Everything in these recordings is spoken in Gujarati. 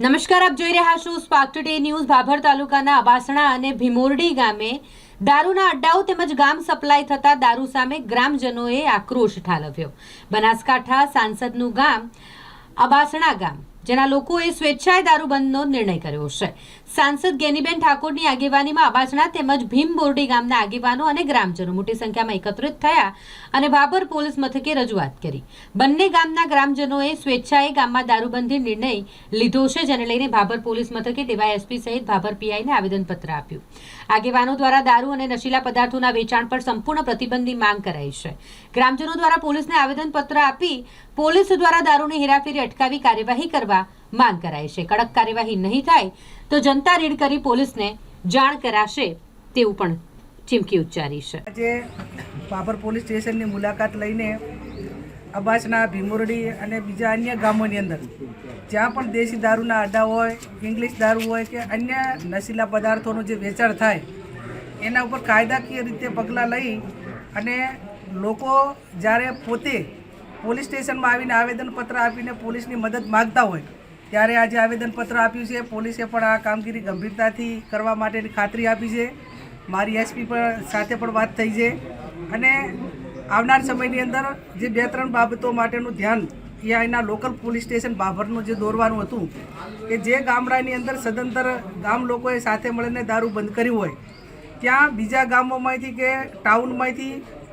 નમસ્કાર, આપ જોઈ રહ્યા છો સ્પાર્ક ટુડે ન્યૂઝ ભાભર તાલુકાના અબાસણા અને ભીમોરડી ગામે. દારૂના અડ્ડાઓ તેમજ ગામ સપ્લાય થતા દારૂ સામે ગ્રામજનોએ આક્રોશ ઠાલવ્યો. બનાસકાંઠા સાંસદનું ગામ અબાસણા ગામ. જેના લોકોએ સ્વેચ્છાએ દારૂબંધનો નિર્ણય કર્યો છે. સાંસદ ગેનીબેન ઠાકોરની આગેવાનીમાં અબાસણા તેમજ ભીમ બોરડી ગામના આગેવાનો અને ગ્રામજનો મોટી સંખ્યામાં એકત્રિત થયા અને ભાભર પોલીસ મથકે રજૂઆત કરી. બંને ગામના ગ્રામજનોએ સ્વેચ્છાએ ગામમાં દારૂબંધી નિર્ણય લીધો છે, જેને લઈને ભાભર પોલીસ મથકે ડીવાયએસપી સહિત ભાભર પીઆઈને આવેદનપત્ર આપ્યું. આગેવાનો દ્વારા દારૂ અને નશીલા પદાર્થોના વેચાણ પર સંપૂર્ણ પ્રતિબંધની માંગ કરાઈ છે. ગ્રામજનો દ્વારા પોલીસને આવેદનપત્ર આપી પોલીસ દ્વારા દારૂની હેરાફેરી અટકાવી કાર્યવાહી કરવા માંગ કરાઈ છે. કડક કાર્યવાહી નહીં થાય તો જનતા રેડ કરી પોલીસને જાણ કરાશે તેવું પણ ચીમકી ઉચ્ચારી છે. આજે બાબર પોલીસ સ્ટેશનની મુલાકાત લઈને અબાસના, ભીમોરડી અને બીજા અન્ય ગામોની અંદર. જ્યાં પણ દેશી દારૂના અડ્ડા હોય ઇંગ્લિશ દારૂ હોય કે અન્ય નશીલા પદાર્થોનું જે વેચાણ થાય, એના ઉપર કાયદાકીય રીતે પગલાં લઈ અને લોકો જ્યારે પોતે પોલીસ સ્ટેશનમાં આવીને આવેદનપત્ર આપીને પોલીસની મદદ માગતા હોય, ત્યારે આજે આવેદનપત્ર આપ્યું છે. પોલીસે પણ આ કામગીરી ગંભીરતાથી કરવા માટેની ખાતરી આપી છે. મારી એસપી પણ સાથે પણ વાત થઈ છે. અને આવનાર સમયની અંદર જે બે ત્રણ બાબતો માટેનું ધ્યાન એ અહીંના લોકલ પોલીસ સ્ટેશન બાભરનું જે દોરવાનું હતું, કે જે ગામડાની અંદર સદંતર ગામ લોકોએ સાથે મળીને દારૂ બંધ કર્યું હોય, ત્યાં બીજા ગામોમાંથી કે ટાઉનમાંથી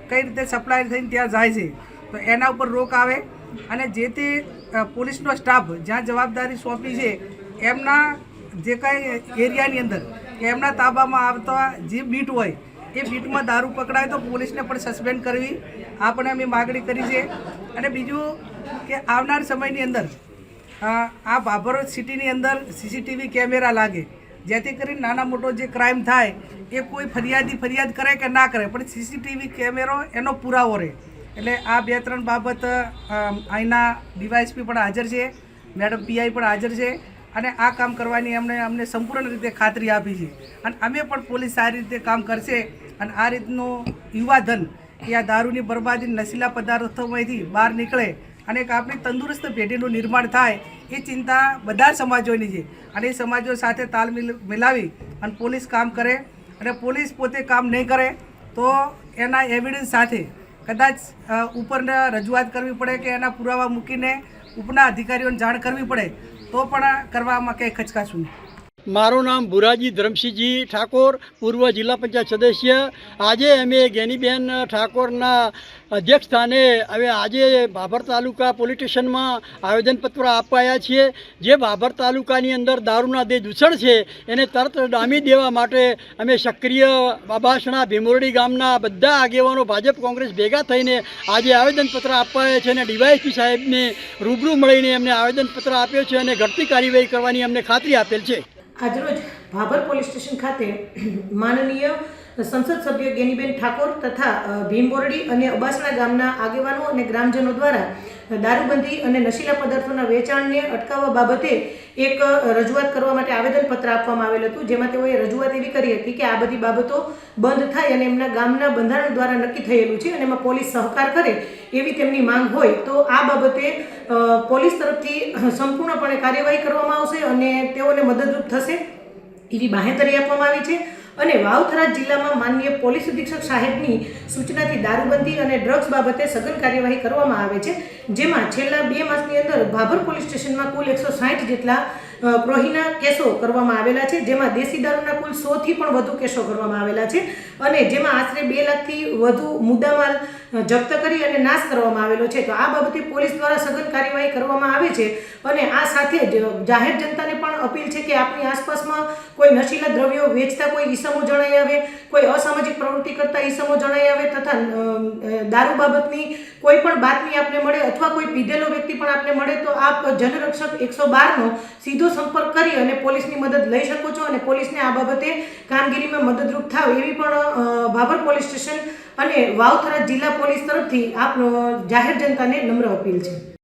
કઈ રીતે સપ્લાય થઈને ત્યાં જાય છે, તો એના ઉપર રોક આવે અને જે તે પોલીસનો સ્ટાફ જ્યાં જવાબદારી સોંપી છે, એમના જે કાંઈ એરિયાની અંદર, એમના તાબામાં આવતા જે બીટ હોય એ બીટમાં દારૂ પકડાય તો પોલીસને પણ સસ્પેન્ડ કરવી. આ પણ અમે માગણી કરી છે. અને બીજું કે આવનાર સમયની અંદર આ ભાભર સિટીની અંદર સીસીટીવી કેમેરા લાગે. જેથી કરીને નાના મોટો જે ક્રાઇમ થાય, એ કોઈ ફરિયાદી ફરિયાદ કરે કે ના કરે. પણ સીસીટીવી કેમેરો એનો પુરાવો રહે. એટલે આ બે ત્રણ બાબત અહીંના ડીવાયસપી પણ હાજર છે. મેડમ પીઆઈ પણ હાજર છે. અને આ કામ કરવાની અમને અમને સંપૂર્ણ રીતે ખાતરી આપી છે. અને અમે પણ પોલીસ સારી રીતે કામ કરશે અને આ રીતનું યુવાધન કે આ દારૂની બરબાદી નશીલા પદાર્થોમાંથી બહાર નીકળે અને એક આપણી તંદુરસ્ત પેઢીનું નિર્માણ થાય એ ચિંતા બધા સમાજોની છે. અને એ સમાજો સાથે તાલ મિલ, મિલાવી અને પોલીસ કામ કરે અને પોલીસ પોતે કામ નહીં કરે તો એના એવિડન્સ સાથે કદાચ ઉપરને રજૂઆત કરવી પડે કે એના પુરાવા મૂકીને ઉપના અધિકારીઓને જાણ કરવી પડે તો પણ કરવામાં કંઈ ખચકાશું નહીં. મારું નામ ભુરાજી ધરમસિંહજી ઠાકોર, પૂર્વ જિલ્લા પંચાયત સદસ્ય. આજે અમે ગેનીબેન ઠાકોરના અધ્યક્ષ સ્થાને હવે આજે ભાભર તાલુકા પોલીસ સ્ટેશનમાં આવેદનપત્ર અપાયા છીએ. જે ભાભર તાલુકાની અંદર દારૂના જે દૂષણ છે, એને તરત ડામી દેવા માટે અમે સક્રિય બાબાસણા ભીમોરડી ગામના બધા આગેવાનો ભાજપ કોંગ્રેસ ભેગા થઈને આજે આવેદનપત્ર અપાયા છે અને ડીવાયસપી સાહેબને રૂબરૂ મળીને એમને આવેદનપત્ર આપ્યો છે અને ઘટતી કાર્યવાહી કરવાની અમને ખાતરી આપેલ છે. આજરોજ ભાભર પોલીસ સ્ટેશન ખાતે માનનીય સંસદ સભ્ય ગેનીબેન ઠાકોર તથા ભીમ ભીમબોરડી અને અબાસણા ગામના આગેવાનો અને ગ્રામજનો દ્વારા દારૂબંધી અને નશીલા પદાર્થોના વેચાણને અટકાવવા બાબતે એક રજૂઆત કરવા માટે આવેદનપત્ર આપવામાં આવેલ હતું, જેમાં તેઓએ રજૂઆત એવી કરી હતી કે આ બધી બાબતો બંધ થાય અને એમના ગામના બંધારણ દ્વારા નક્કી થયેલું છે અને એમાં પોલીસ સહકાર કરે એવી તેમની માંગ હોય, તો આ બાબતે પોલીસ તરફથી સંપૂર્ણપણે કાર્યવાહી કરવામાં આવશે અને તેઓને મદદરૂપ થશે એવી બાહેંધરી આપવામાં આવી છે. અને વાવથરા જિલ્લામાં માનનીય પોલીસ અધિક્ષક સાહેબની સૂચનાથી દારૂબંધી અને ડ્રગ્સ બાબતે સઘન કાર્યવાહી કરવામાં આવે છે, જેમાં છેલ્લા બે માસની અંદર ભાભર પોલીસ સ્ટેશનમાં કુલ એકસો જેટલા પ્રોહીના કેસો કરવામાં આવેલા છે, જેમાં દેશી દારૂના કુલ સોથી પણ વધુ કેસો કરવામાં આવેલા છે અને જેમાં આશરે બે લાખથી વધુ મુદ્દામાલ જપ્ત કરી અને નાશ કરવામાં આવેલો છે. તો આ બાબતે પોલીસ દ્વારા સઘન કાર્યવાહી કરવામાં આવે છે અને આ સાથે જ જાહેર જનતાને પણ અપીલ છે કે આપની આસપાસમાં કોઈ નશીલા દ્રવ્યો વેચતા કોઈ ઈસમો જણાઈ આવે, કોઈ અસામાજિક પ્રવૃત્તિ કરતા ઈસમો જણાઈ આવે તથા દારૂ બાબતની કોઈ પણ બાતમી આપને મળે અથવા કોઈ પીધેલો વ્યક્તિ પણ આપને મળે, તો આપ જનરક્ષક એકસો બારનો સીધો સંપર્ક કરી અને પોલીસની મદદ લઈ શકો છો અને પોલીસને આ બાબતે કામગીરીમાં મદદરૂપ થાવ એવી પણ ભાભર પોલીસ સ્ટેશન અને વાવથરા જિલ્લા પોલીસ તરફથી આપ જાહેર જનતાને નમ્ર અપીલ છે.